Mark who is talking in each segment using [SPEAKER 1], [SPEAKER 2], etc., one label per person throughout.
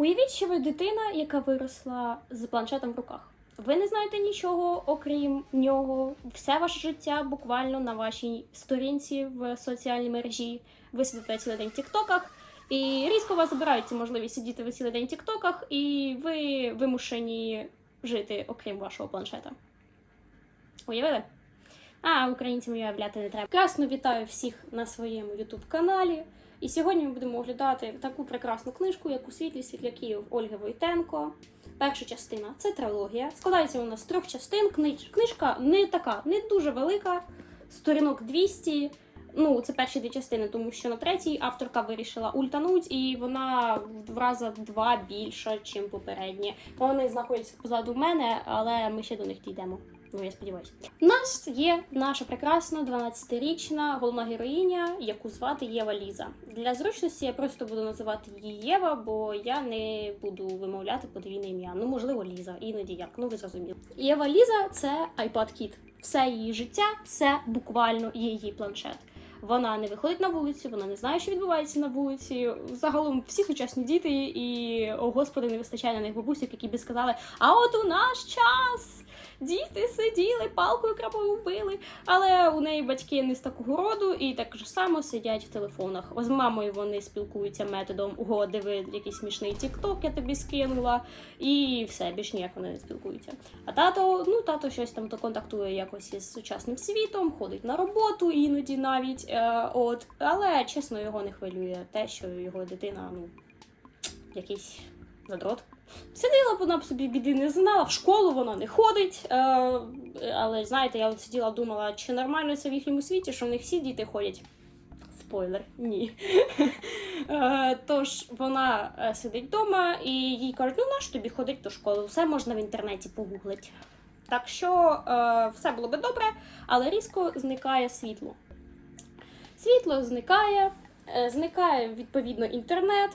[SPEAKER 1] Уявіть, що ви дитина, яка виросла з планшетом в руках. Ви не знаєте нічого, окрім нього. Все ваше життя буквально на вашій сторінці в соціальній мережі. Ви сидите цілий день в тіктоках, і різко вас забирають ці можливість сидіти ви цілий день в тіктоках, і ви вимушені жити окрім вашого планшета. Уявили? А українцям уявляти не треба. Красно вітаю всіх на своєму ютуб каналі. І сьогодні ми будемо оглядати таку прекрасну книжку, як у світлі світляків Ольги Войтенко. Перша частина це трилогія. Складається вона з трьох частин. Книж... Книжка не така, не дуже велика, сторінок 200. Ну, це перші дві частини, тому що на третій авторка вирішила ультануть, і вона в рази два більша, ніж попередні. Вони знаходяться позаду мене, але ми ще до них дійдемо. Ну, я сподіваюся. У нас є наша прекрасна 12-річна головна героїня, яку звати Єва Ліза. Для зручності я просто буду називати її Єва, бо я не буду вимовляти подвійне ім'я. Ну, можливо, Ліза, іноді як. Ну, ви зрозуміли. Єва Ліза це iPad Kid. Все її життя, це буквально її планшет. Вона не виходить на вулицю, вона не знає, що відбувається на вулиці. Загалом всі сучасні діти, і о господи, не вистачає на них бабусів, які би сказали: а от у наш час діти сиділи, палкою крапою вбили. Але у неї батьки не з такого роду і так же само сидять в телефонах. З мамою вони спілкуються методом «Ого, диви, якийсь смішний тікток я тобі скинула, і все, більш ніяк вони не спілкуються. А тато, ну тато щось там то контактує якось із сучасним світом, ходить на роботу іноді навіть. Е, от, але чесно, його не хвилює те, що його дитина, ну, якийсь задрот. Сиділа вона б собі біди не знала, в школу вона не ходить. Е, але знаєте, я от сиділа, думала, чи нормально це в їхньому світі, що в них всі діти ходять. Спойлер, ні. Е, Тож вона е, сидить вдома і їй кажуть, ну наш тобі ходить до школи, все можна в інтернеті погуглити. Так що все було би добре, але різко зникає світло. Світло зникає, зникає відповідно інтернет,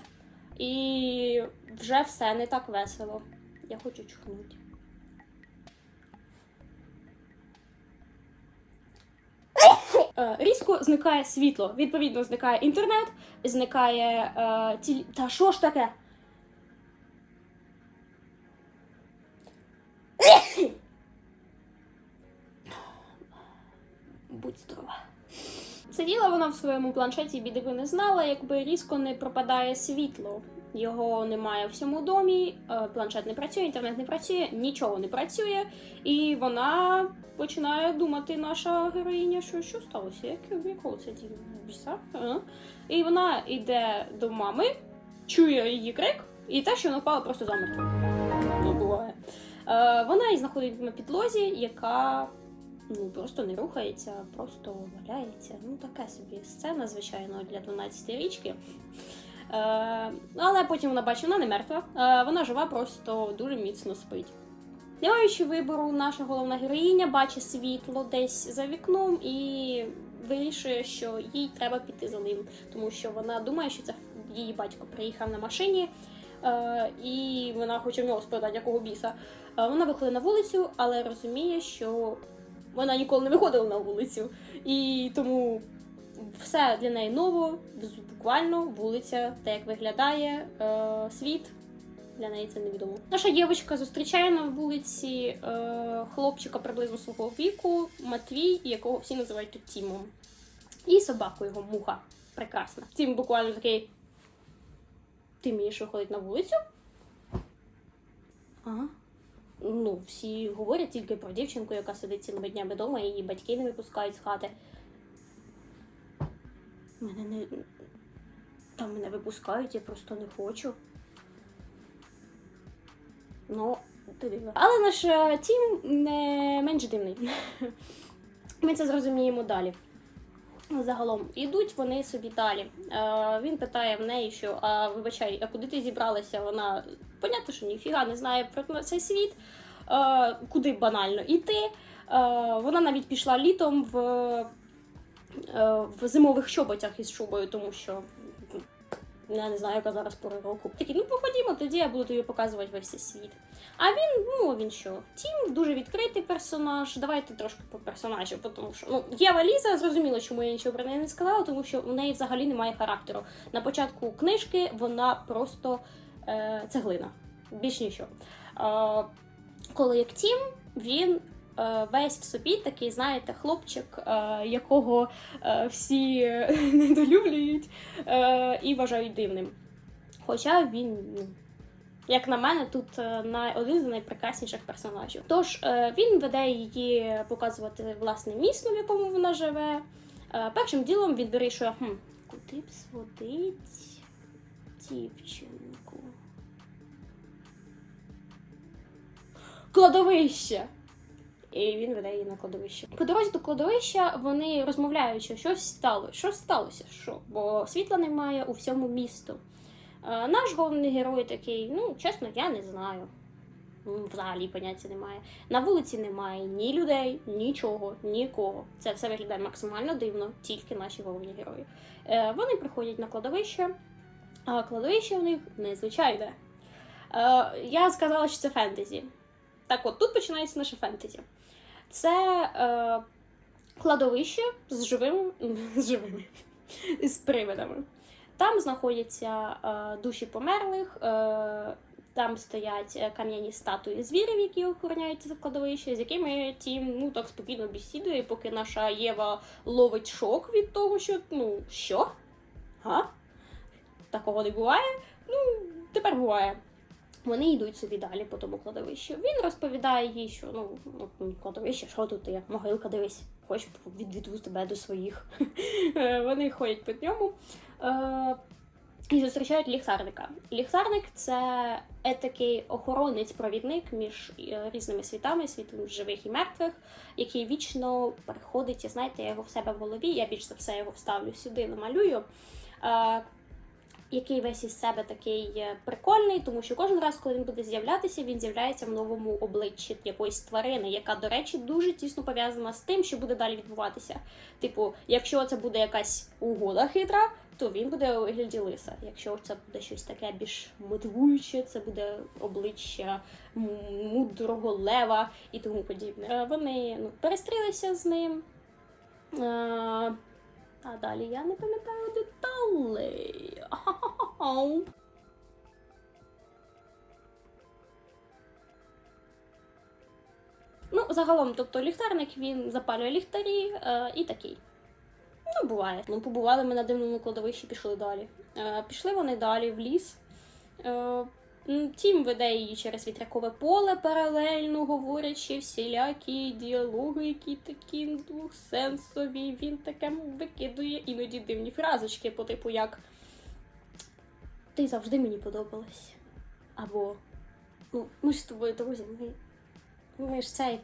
[SPEAKER 1] і вже все не так весело. Я хочу чхнути. Е, Різко зникає світло. Відповідно, зникає інтернет, зникає е, ті... Та що ж таке? Будь здорова. Сиділа вона в своєму планшеті, біди би не знала, якби різко не пропадає світло. Його немає в всьому домі, е, планшет не працює, інтернет не працює, нічого не працює. І вона починає думати, наша героїня, що, що сталося? Як, якого це біса? І вона йде до мами, чує її крик, і те, що вона впала просто замертво. Ну, буває. Е, вона і знаходить на підлозі, яка ну, просто не рухається, просто валяється. Ну, така собі сцена, звичайно, для 12-річки. Е, але потім вона бачить, вона не мертва, е, вона жива, просто дуже міцно спить. Не маючи вибору, наша головна героїня бачить світло десь за вікном і вирішує, що їй треба піти за ним, тому що вона думає, що це її батько приїхав на машині, е, і вона хоче в нього спитати, якого біса. Вона виходить на вулицю, але розуміє, що вона ніколи не виходила на вулицю, і тому все для неї ново, буквально вулиця, те, як виглядає е, світ. Для неї це невідомо. Наша дівчинка зустрічає на вулиці е, хлопчика приблизно свого віку, Матвій, якого всі називають тут Тімом. І собаку його муха. Прекрасна. Тім буквально такий. Ти вмієш виходити на вулицю? Ага. Ну, всі говорять тільки про дівчинку, яка сидить цілими днями вдома, її батьки не випускають з хати. Мене не. Там мене випускають, я просто не хочу. Ну, ти дивно. Але наш е, тім не менш дивний. Ми це зрозуміємо далі. Загалом ідуть вони собі далі. Е, він питає в неї, що а, вибачай, а куди ти зібралася? Вона понятно, що ніфіга не знає про цей світ, е, куди банально йти. Е, вона навіть пішла літом в, е, в зимових чоботях із шубою, тому що я не знаю, яка зараз пора року. Такі, ну походімо, тоді я буду тобі показувати весь світ. А він, ну він що? Тім дуже відкритий персонаж. Давайте трошки по персонажу, тому що ну Єва Ліза зрозуміло, чому я нічого про неї не сказала, тому що у неї взагалі немає характеру. На початку книжки вона просто е, цеглина. Більш нічого. Е, коли як Тім, він весь в собі такий, знаєте, хлопчик, е, якого е, всі е, недолюблюють е, і вважають дивним. Хоча він, ну, як на мене, тут е, один з найпрекрасніших персонажів. Тож е, він веде її показувати власне місто, в якому вона живе. Е, першим ділом він вирішує, хм, куди б сводить дівчинку. Кладовище! І він веде її на кладовище. По дорозі до кладовища вони розмовляють, що щось сталося. Що сталося? Що? Бо світла немає у всьому місту. Е, наш головний герой такий, ну, чесно, я не знаю. Взагалі поняття немає. На вулиці немає ні людей, нічого, нікого. Це все виглядає максимально дивно, тільки наші головні герої. Е, вони приходять на кладовище, а кладовище у них незвичайне. Е, я сказала, що це фентезі. Так от, тут починається наше фентезі. Це е, кладовище з живим, з живими, з привидами. Там знаходяться е, душі померлих, е, там стоять е, кам'яні статуї звірів, які охороняють це кладовище, з якими тім ну так спокійно бесідує, поки наша Єва ловить шок від того, що ну що? Га? Такого не буває? Ну, тепер буває. Вони йдуть собі далі по тому кладовищу. Він розповідає їй, що ну, ну кладовище, що тут є? Могилка, дивись, хоч відведу тебе до своїх. Е, Вони ходять по ньому. Е, і зустрічають ліхтарника. Ліхтарник це етакий охоронець-провідник між е, різними світами, світом живих і мертвих, який вічно приходить, і знаєте, я його в себе в голові, я більш за все його вставлю сюди, намалюю. Е, який весь із себе такий е, прикольний, тому що кожен раз, коли він буде з'являтися, він з'являється в новому обличчі якоїсь тварини, яка, до речі, дуже тісно пов'язана з тим, що буде далі відбуватися. Типу, якщо це буде якась угода хитра, то він буде у вигляді лиса. Якщо це буде щось таке більш мотивуюче, це буде обличчя мудрого лева і тому подібне. Е, Вони ну, перестрілися з ним. А далі я не пам'ятаю деталей. Ну, загалом, тобто ліхтарник він запалює ліхтарі е, і такий. Ну, буває. Ну, побували ми на дивному кладовищі, пішли далі. Е, пішли вони далі в ліс. Е, Тім веде її через вітрякове поле паралельно, говорячи всілякі діалоги, які такі двохсенсові. Він таке викидує іноді дивні фразочки, по типу як Ти завжди мені подобалась. Або ну, ми ж з тобою друзі, ми, ми ж цей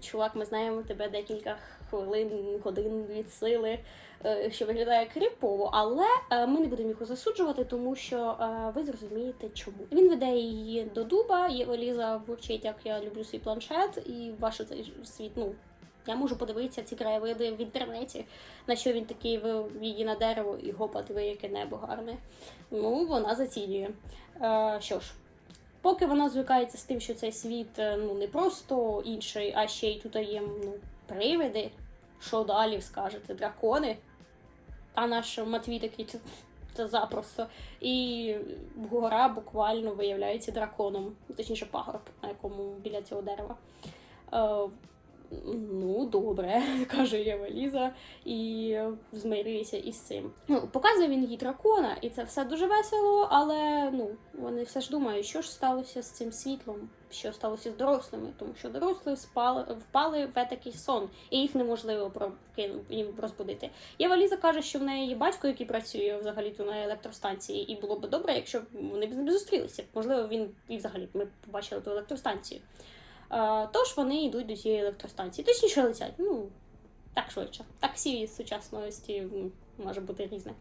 [SPEAKER 1] чувак, ми знаємо тебе декілька хвилин, годин від сили, е, що виглядає кріпово, але е, ми не будемо його засуджувати, тому що е, ви зрозумієте чому. Він веде її до дуба, Єва Ліза бурчить, як я люблю свій планшет, і ваш цей світ, ну. Я можу подивитися ці краєвиди в інтернеті, на що він такий вивів її на дерево і гопа, диви, яке небо гарне. Ну, вона зацінює. Що ж, поки вона звикається з тим, що цей світ ну, не просто інший, а ще й тут є ну, привиди. Що далі скажете? Дракони. А наш Матвій такий це, це запросто. І гора буквально виявляється драконом, точніше, пагорб, на якому біля цього дерева. Ну, добре, каже Єва Ліза, і змирюється із цим. Ну, показує він їй дракона, і це все дуже весело, але ну, вони все ж думають, що ж сталося з цим світлом, що сталося з дорослими, тому що дорослі спали, впали в такий сон, і їх неможливо їм розбудити. Єва Ліза каже, що в неї є батько, який працює взагалі-то на електростанції, і було б добре, якщо вони б з ним зустрілися. Можливо, він і взагалі ми побачили ту електростанцію. Е, Тож вони йдуть до цієї електростанції. Точніше летять. Ну, так швидше. Таксі з сучасності може бути різне.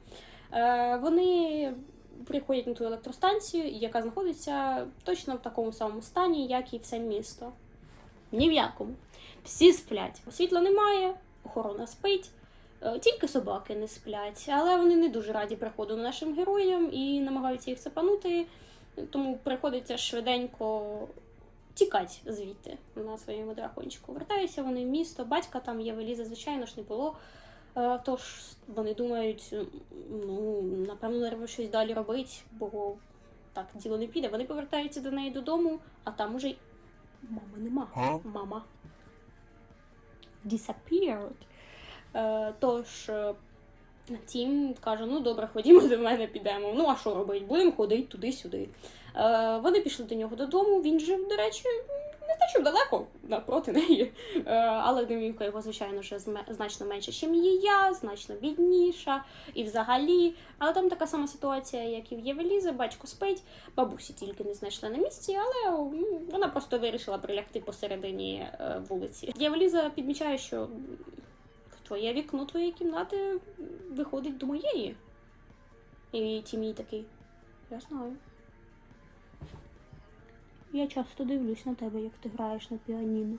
[SPEAKER 1] Е, Вони приходять на ту електростанцію, яка знаходиться точно в такому самому стані, як і все місто. Ні в якому. Всі сплять. Світла немає, охорона спить. Е, Тільки собаки не сплять, але вони не дуже раді приходу нашим героям і намагаються їх цепанути, тому приходиться швиденько тікати звідти на своєму дракончику. Вертаються вони в місто, батька там є Веліза, звичайно ж, не було. Е, Тож вони думають, ну, напевно, треба щось далі робити, бо так діло не піде. Вони повертаються до неї додому, а там уже мами нема.
[SPEAKER 2] Huh?
[SPEAKER 1] Мама disappeared. Е, тож е, Тім каже: ну добре, ходімо до мене, підемо. Ну, а що робити? Будемо ходити туди-сюди. Е, вони пішли до нього додому. Він жив, до речі, не що далеко напроти неї. Е, але домівка його, звичайно, вже значно менше, ніж її я, значно бідніша. І взагалі. Але там така сама ситуація, як і в Євелізи, батько спить, бабусі тільки не знайшли на місці, але вона просто вирішила прилягти посередині е, вулиці. Євеліза підмічає, що твоє вікно твоєї кімнати виходить до моєї. І Тімій такий. Я знаю. Я часто дивлюсь на тебе, як ти граєш на піаніно.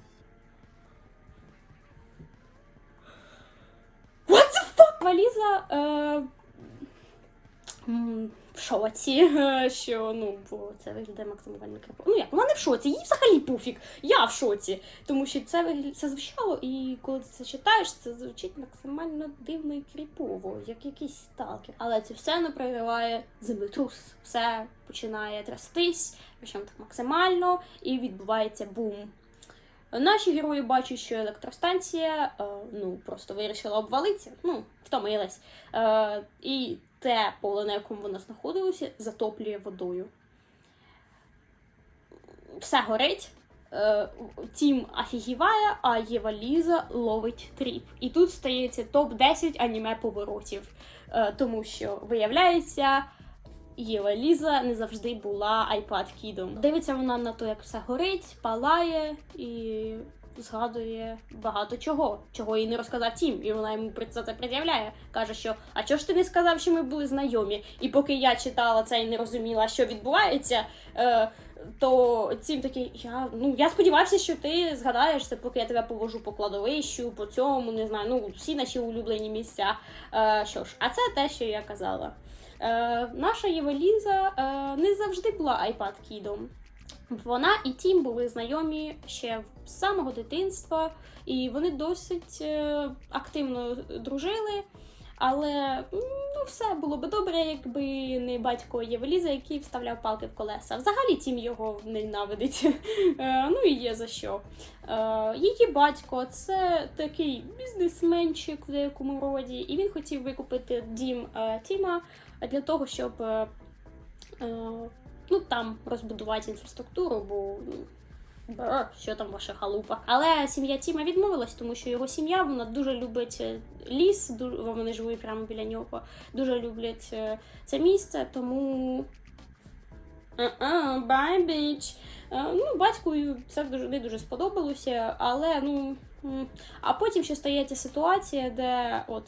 [SPEAKER 1] What the fuck? Валіза е, шоці, що ну, бо це виглядає максимально крипово. Ну як, вона не в шоці, їй взагалі пофіг. Я в шоці. Тому що це вигля- це звучало, і коли ти це читаєш, це звучить максимально дивно і кріпово, як якийсь сталкер. Але це все не прориває землетрус. Все починає трястись, причому так максимально, і відбувається бум. Наші герої бачать, що електростанція е, ну, просто вирішила обвалитися, ну, втомилась. Е, і те поле, на якому вона знаходилася, затоплює водою. Все горить. Е, Тім офігіває, а Єва Ліза ловить тріп. І тут стається топ-10 аніме поворотів. Е, тому що виявляється. Єва Ліза не завжди була айпад кідом. Дивиться вона на те, як все горить, палає і згадує багато чого, чого їй не розказав Тім. І вона йому про це пред'являє. Каже, що а чого ж ти не сказав, що ми були знайомі? І поки я читала це і не розуміла, що відбувається. Е, то Тім такий, я ну я сподівався, що ти згадаєш це, поки я тебе повожу по кладовищу, по цьому, не знаю, ну всі наші улюблені місця. Е, що ж, а це те, що я казала. Е, наша Євеліза е, не завжди була айпад кідом. Вона і Тім були знайомі ще з самого дитинства, і вони досить е, активно дружили. Але ну, все було би добре, якби не батько Євеліза, який вставляв палки в колеса. Взагалі Тім його ненавидить. Е, ну і є за що. Е, Її батько це такий бізнесменчик в деякому роді, і він хотів викупити дім Тіма для того, щоб ну, там розбудувати інфраструктуру, бо ну, бр, що там в ваших халупах. Але сім'я Тіма відмовилась, тому що його сім'я вона дуже любить е, ліс, вони живуть прямо біля нього, дуже люблять е, це місце, тому. Бай, біч. Ну, батьку це дуже не дуже сподобалося, але ну. А потім ще стається ситуація, де от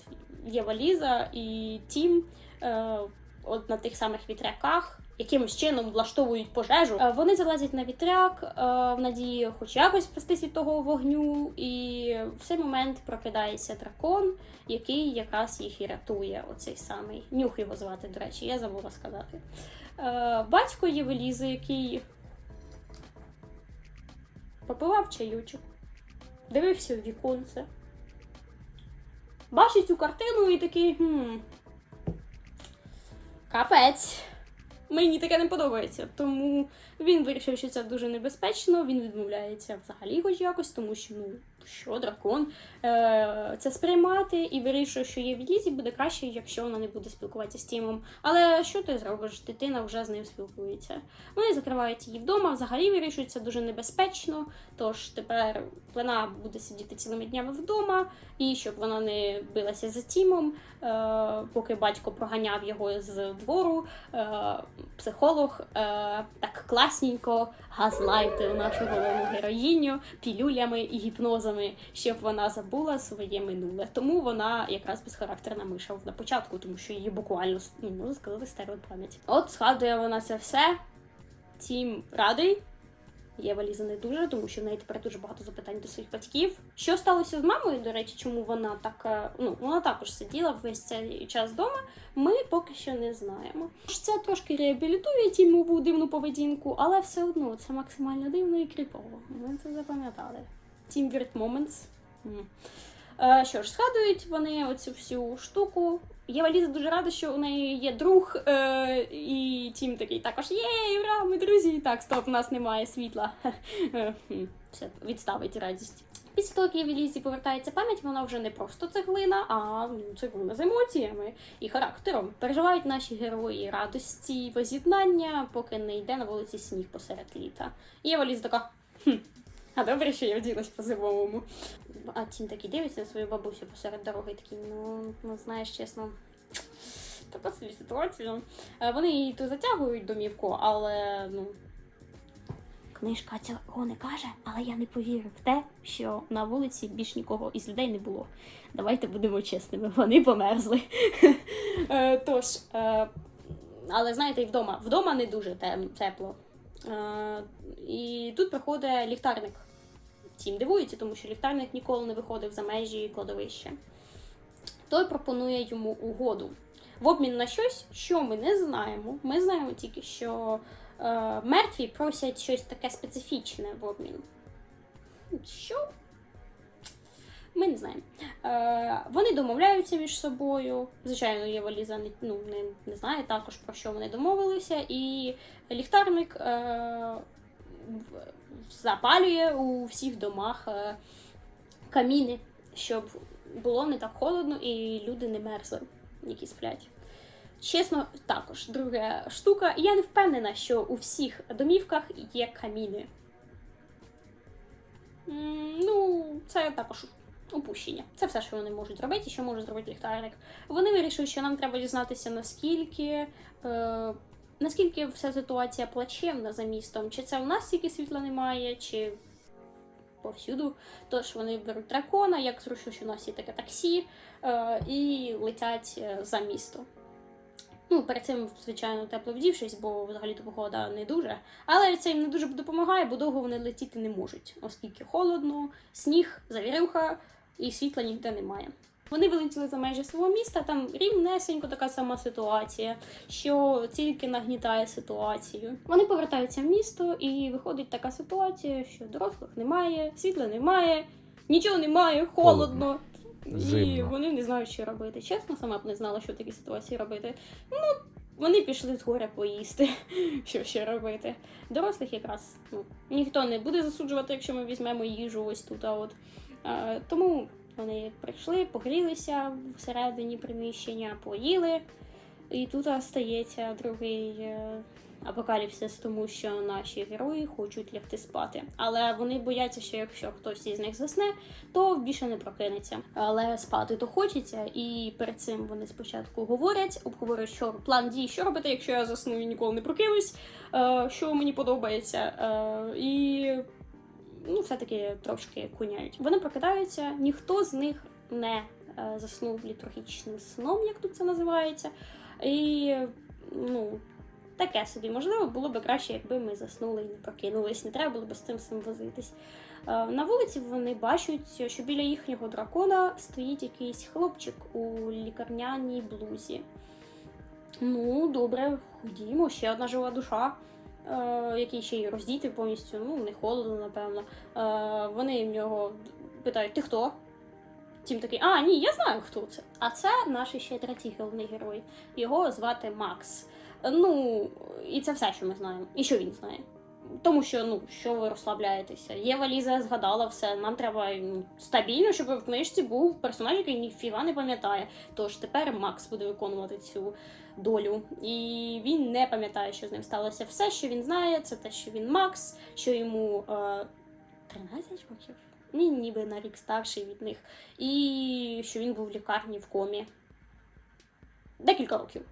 [SPEAKER 1] є валіза і Тім е, от на тих самих вітряках. Якимось чином влаштовують пожежу. Е, Вони залазять на вітряк е, в надії хоч якось спастись від того вогню, і в цей момент прокидається дракон, який якраз їх і рятує. Оцей самий нюх його звати, до речі, я забула сказати. Е, Батько Євелізи, який попивав чаючок, дивився в віконце, бачить цю картину і такий. хм, Капець. Мені таке не подобається. Тому він вирішив, що це дуже небезпечно. Він відмовляється взагалі хоч якось, тому що ну що дракон е- це сприймати і вирішує, що є в лізі буде краще, якщо вона не буде спілкуватися з Тімом. Але що ти зробиш? Дитина вже з ним спілкується. Вони закривають її вдома, взагалі вирішують це дуже небезпечно. Тож тепер вона буде сидіти цілими днями вдома, і щоб вона не билася за Тімом, е- поки батько проганяв його з двору. Е- психолог е, так класненько газлайтив нашу головну героїню пілюлями і гіпнозами, щоб вона забула своє минуле. Тому вона якраз безхарактерна миша на початку, тому що її буквально ну, можна сказати стерли пам'ять. От згадує вона це все. Тім радий. Єва Ліза не дуже, тому що в неї тепер дуже багато запитань до своїх батьків. Що сталося з мамою, до речі, чому вона так е, ну вона також сиділа весь цей час вдома. Ми поки що не знаємо. Це трошки реабілітує тімову дивну поведінку, але все одно це максимально дивно і кріпово. Ми це запам'ятали. Team Weird Moments. Що ж, згадують вони оцю всю штуку. Єва Ліза дуже рада, що у неї є друг, е, і Тім такий також є, ура, ми друзі. Так, стоп, у нас немає світла. Е, Все, відставить радість. Після того, як Єві Лізі повертається пам'ять, вона вже не просто цеглина, а цеглина з емоціями і характером. Переживають наші герої радості, воз'єднання, поки не йде на вулиці сніг посеред літа. І Єва Ліза така. Хм, а добре, що я вділась по-зимовому. А Тім такий дивиться на свою бабусю посеред дороги, такий, ну, ну знаєш, чесно. Така собі ситуація. Е, Вони її то затягують домівку, але ну. Книжка цього не каже, але я не повірю в те, що на вулиці більш нікого із людей не було. Давайте будемо чесними, вони померзли. Е, Тож, е, але знаєте, і вдома. Вдома не дуже тепло. І тут приходить ліхтарник. Тім дивується, тому що ліхтарник ніколи не виходив за межі кладовища. Той пропонує йому угоду. В обмін на щось, що ми не знаємо. Ми знаємо тільки, що е, мертві просять щось таке специфічне в обмін. Що? Ми не знаємо. Е, вони домовляються між собою. Звичайно, Єва Ліза не, ну, не, не знає також про що вони домовилися, і ліхтарник е, запалює у всіх домах е, каміни, щоб було не так холодно і люди не мерзли, які сплять. Чесно, також друга штука. Я не впевнена, що у всіх домівках є каміни. Ну, це також упущення. Це все, що вони можуть зробити, і що може зробити ліхтарник. Вони вирішили, що нам треба дізнатися, наскільки, е, наскільки вся ситуація плачевна за містом. Чи це у нас тільки світла немає, чи повсюду. Тож вони беруть дракона, як зручно, що у нас є таке таксі, е, і летять е, за місто. Ну, перед цим, звичайно, тепло вдівшись, бо взагалі-то погода не дуже. Але це їм не дуже допомагає, бо довго вони летіти не можуть, оскільки холодно, сніг, завірюха і світла ніде немає. Вони вилетіли за межі свого міста, там рівнесенько така сама ситуація, що тільки нагнітає ситуацію. Вони повертаються в місто, і виходить така ситуація, що дорослих немає, світла немає, нічого немає, холодно. І вони не знають, що робити. Чесно, сама б не знала, що в такій ситуації робити. Ну, вони пішли з горя поїсти. Що ще робити? Дорослих якраз ну, ніхто не буде засуджувати, якщо ми візьмемо їжу ось тут. А от. Е, тому вони прийшли, погрілися всередині приміщення, поїли. І тут стається другий е, апокаліпсис, тому що наші герої хочуть лягти спати. Але вони бояться, що якщо хтось із них засне, то більше не прокинеться. Але спати то хочеться, і перед цим вони спочатку говорять, обговорюють, що план дій, що робити, якщо я засну і ніколи не прокинусь, е, що мені подобається. Е, і ну, все-таки трошки куняють. Вони прокидаються, ніхто з них не е, заснув літургічним сном, як тут це називається. І ну, таке собі, можливо, було б краще, якби ми заснули і не прокинулись. Не треба було б з цим всім возитись. Е, На вулиці вони бачать, що біля їхнього дракона стоїть якийсь хлопчик у лікарняній блузі. Ну, добре, ходімо, ще одна жива душа, який ще й роздітий повністю, ну, не холодно, напевно. Е, вони в нього питають: ти хто? Тім такий, а, ні, я знаю, хто це. А це наш ще третій головний герой. Його звати Макс. Ну, і це все, що ми знаємо. І що він знає. Тому що, ну, що ви розслабляєтеся? Єва Ліза згадала все. Нам треба стабільно, щоб в книжці був персонаж, який ніфіга не пам'ятає. Тож тепер Макс буде виконувати цю долю. І він не пам'ятає, що з ним сталося. Все, що він знає, це те, що він Макс, що йому е, 13 років. Ні, ніби на рік старший від них. І що він був в лікарні в комі. Декілька років.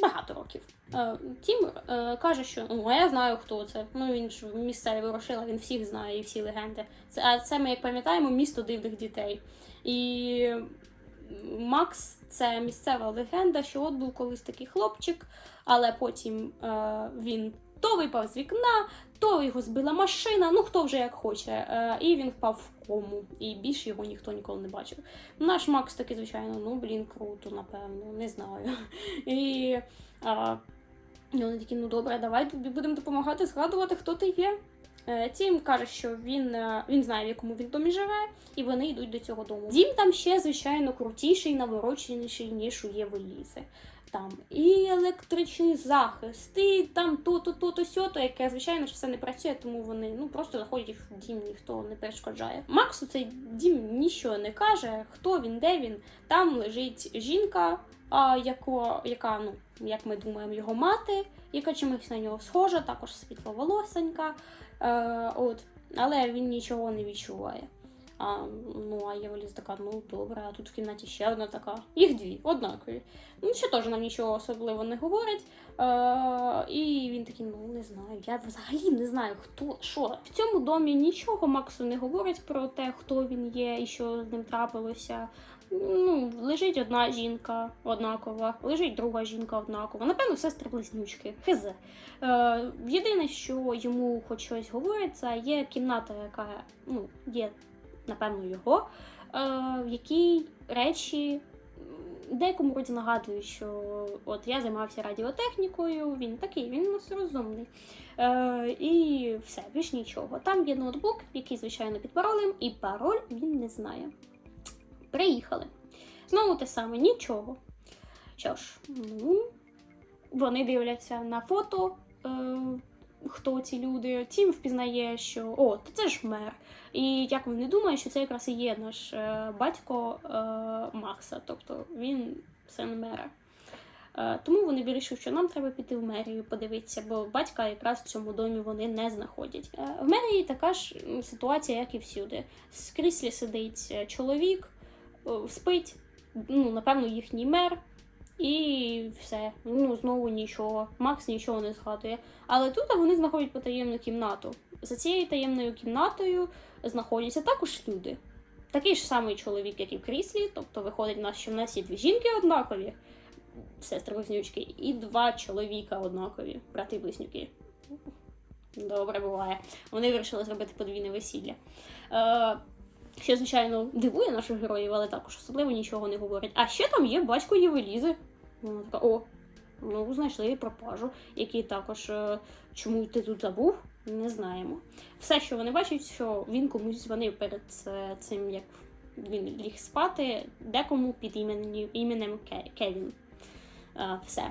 [SPEAKER 1] Багато років. Е, Тім е, каже, що ну, а я знаю, хто це. Ну він ж місцевий ворошила, він всіх знає і всі легенди. Це, а це ми, як пам'ятаємо, місто дивних дітей. І Макс це місцева легенда, що от був колись такий хлопчик, але потім е, він то випав з вікна, то його збила машина, ну хто вже як хоче. Е, і він впав в кому. І більше його ніхто ніколи не бачив. Наш Макс такий, звичайно, ну блін, круто, напевно, не знаю. І а, і вони такі, ну добре, давай тобі будемо допомагати згадувати, хто ти є. Е, Тім каже, що він, е, він знає, в якому він домі живе, і вони йдуть до цього дому. Дім там ще, звичайно, крутіший, навороченіший, ніж у Єви Лізи. Там і електричний захист, і там то-то, то-то, сьото, яке, звичайно ж, все не працює, тому вони ну просто заходять в дім, ніхто не перешкоджає. Максу цей дім нічого не каже, хто він, де він. Там лежить жінка, яко, яка, ну, як ми думаємо, його мати, яка чимось на нього схожа, також світловолосенька. Е, от, але він нічого не відчуває. А, ну, а Євеліс така, ну добре, а тут в кімнаті ще одна така. Їх дві, однакові. Ну, ще теж нам нічого особливо не говорить. Е, і він такий, ну не знаю, я взагалі не знаю, хто що. В цьому домі нічого Максу не говорить про те, хто він є і що з ним трапилося. Ну, лежить одна жінка однакова, лежить друга жінка однакова. Напевно, сестри близнючки. Хизе. Е, єдине, що йому хоч щось говорить, це є кімната, яка ну, є, напевно, його, е, в якій речі деякому роді нагадують, що от я займався радіотехнікою, він такий, він у нас розумний. Е, і все, більш нічого. Там є ноутбук, який, звичайно, під паролем, і пароль він не знає. Приїхали. Знову те саме, нічого. Що ж, ну, вони дивляться на фото, е, хто ці люди. Тім впізнає, що о, та це ж мер. І як вони думають, що це якраз і є наш е, батько е, Макса, тобто він син мера. Е, тому вони вирішили, що нам треба піти в мерію подивитися, бо батька якраз в цьому домі вони не знаходять. Е, в мерії така ж ситуація, як і всюди. З кріслі сидить е, чоловік, спить, ну, напевно, їхній мер, і все. Ну, знову нічого. Макс нічого не згадує. Але тут вони знаходять потаємну кімнату. За цією таємною кімнатою знаходяться також люди. Такий ж самий чоловік, як і в кріслі, тобто виходить в нас, що в нас є дві жінки однакові, сестри близнючки, і два чоловіка однакові, брати близнюки. Добре буває. Вони вирішили зробити подвійне весілля. Е, що, звичайно, дивує наших героїв, але також особливо нічого не говорять. А ще там є батько Євелізи. Вона така, о, ну, знайшли пропажу, який також е, чому ти тут забув, не знаємо. Все, що вони бачать, що він комусь дзвонив перед е, цим, як він ліг спати, декому під іменем, іменем Кевін. Е, все.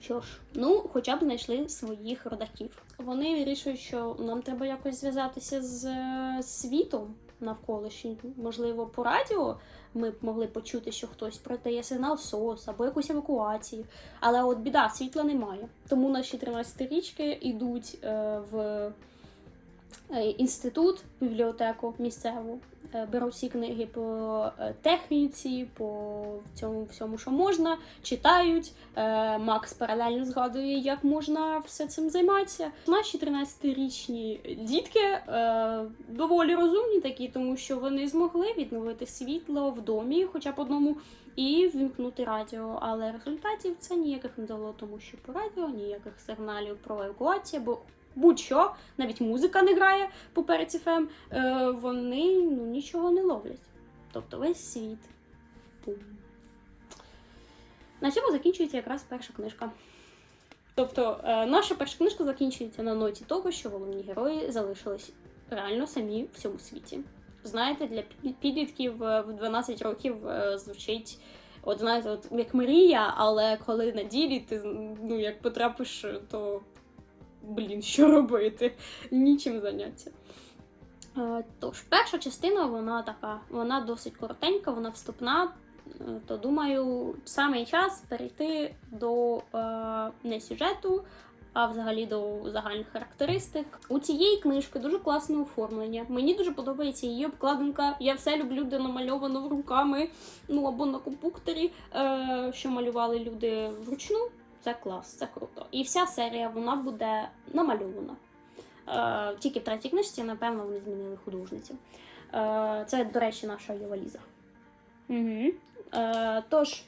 [SPEAKER 1] Що ж, ну, хоча б знайшли своїх родаків. Вони вирішують, що нам треба якось зв'язатися з е, світом навколишнім. Можливо, по радіо ми б могли почути, що хтось продає сигнал СОС або якусь евакуацію. Але от біда, світла немає. Тому наші 13-річки йдуть е, в інститут, бібліотеку місцеву, е, беруть всі книги по е, техніці, по цьому всьому, що можна, читають. Е, Макс паралельно згадує, як можна все цим займатися. Наші 13-річні дітки е, доволі розумні такі, тому що вони змогли відновити світло в домі, хоча б одному, і ввімкнути радіо. Але результатів це ніяких не дало, тому що по радіо ніяких сигналів про евакуацію, бо будь-що, навіть музика не грає по Перець е, вони ну, нічого не ловлять. Тобто весь світ. Пум. На цьому закінчується якраз перша книжка. Тобто, е, наша перша книжка закінчується на ноті того, що головні герої залишились реально самі в цьому світі. Знаєте, для підлітків е, в 12 років е, звучить, от знаєте, от як мрія, але коли на ділі ти ну, як потрапиш, то блін, що робити? Нічим заняття. Е, Тож, перша частина, вона така, вона досить коротенька, вона вступна. Е, То думаю, саме час перейти до е, не сюжету, а взагалі до загальних характеристик. У цієї книжки дуже класне оформлення. Мені дуже подобається її обкладинка. Я все люблю, де намальовано руками, ну або на компуктері, що малювали люди вручну. Це клас, це круто. І вся серія вона буде намальована. Е, тільки в третій книжці, напевно, вони змінили художницю. Е, це, до речі, наша Єваліза. Угу. Е, тож,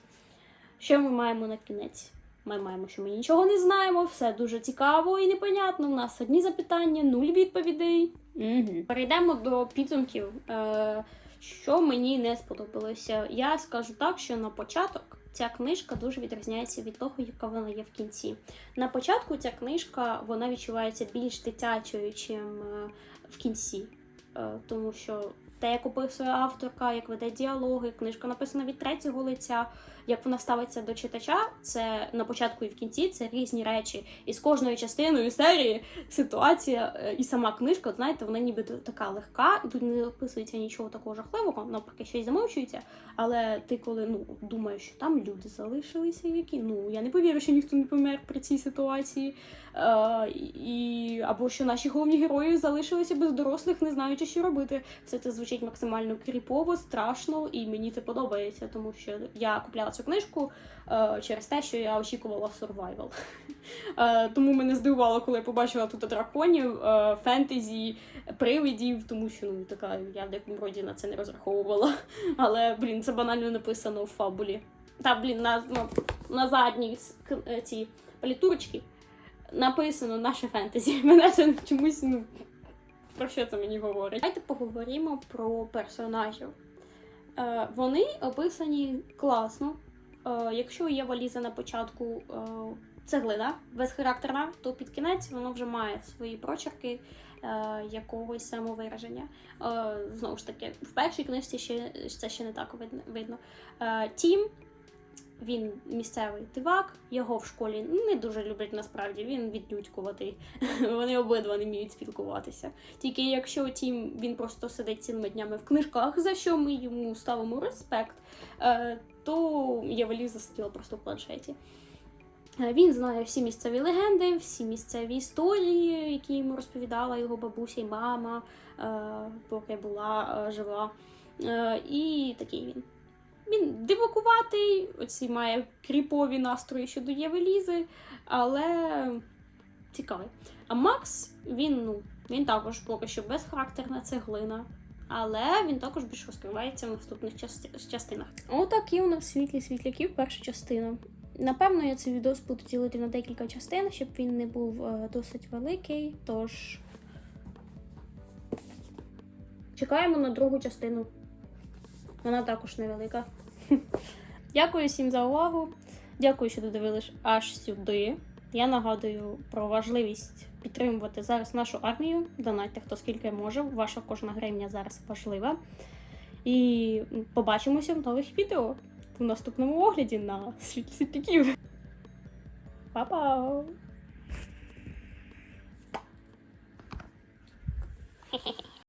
[SPEAKER 1] що ми маємо на кінець? Ми маємо, що ми нічого не знаємо, все дуже цікаво і непонятно. У нас одні запитання, нуль відповідей. Угу. Перейдемо до підсумків. Е, що мені не сподобалося. Я скажу так, що на початок ця книжка дуже відрізняється від того, яка вона є в кінці. На початку ця книжка вона відчувається більш дитячою, чим е, в кінці. Е, Тому що те, як описує авторка, як веде діалоги, книжка написана від третього лиця, як вона ставиться до читача, це на початку і в кінці це різні речі. І з кожною частиною серії ситуація е, і сама книжка, знаєте, вона ніби така легка, тут не описується нічого такого жахливого, навпаки, щось замовчується. Але ти коли ну думаєш, що там люди залишилися, які ну я не повірю, що ніхто не помер при цій ситуації. Е, і або що наші головні герої залишилися без дорослих, не знаючи, що робити. Все це звучить максимально кріпово, страшно, і мені це подобається, тому що я купляла цю книжку е, через те, що я очікувала survival. Е, тому мене здивувало, коли я побачила тут драконів, е, фентезі, привидів, тому що ну така я в деякому роді на це не розраховувала. Але блін, це банально написано в фабулі. Та блін, на, ну, на задній ці палітурочки написано наше фентезі. Мене це чомусь ну. Про що це мені говорить? Давайте поговоримо про персонажів. Вони описані класно. Е, якщо є валіза на початку е, цеглина, безхарактерна, то під кінець воно вже має свої прочерки е, якогось самовираження. Знову ж таки, в першій книжці ще це ще не так видно. Тім він місцевий тивак, його в школі не дуже люблять насправді. Він відлюдькуватий. Вони обидва не вміють спілкуватися. Тільки якщо тім він просто сидить цілими днями в книжках, за що ми йому ставимо респект, е, то Євелі засиділа просто в планшеті. Е, Він знає всі місцеві легенди, всі місцеві історії, які йому розповідала його бабуся і мама, е, поки була жива. І такий він. Він дивакуватий, оці має кріпові настрої щодо Євелізи, але цікавий. А Макс, він, ну, він також поки що безхарактерна цеглина. Але він також більш розкривається в наступних части- частинах. Отакі у нас світлі світляків, перша частина. Напевно, я цей відео буду ділити на декілька частин, щоб він не був е, досить великий. Тож чекаємо на другу частину. Вона також невелика. Дякую всім за увагу. Дякую, що додивились аж сюди. Я нагадую про важливість підтримувати зараз нашу армію. Донайте хто скільки може. Ваша кожна гривня зараз важлива. І побачимося в нових відео в наступному огляді на світ світляків. Па-па!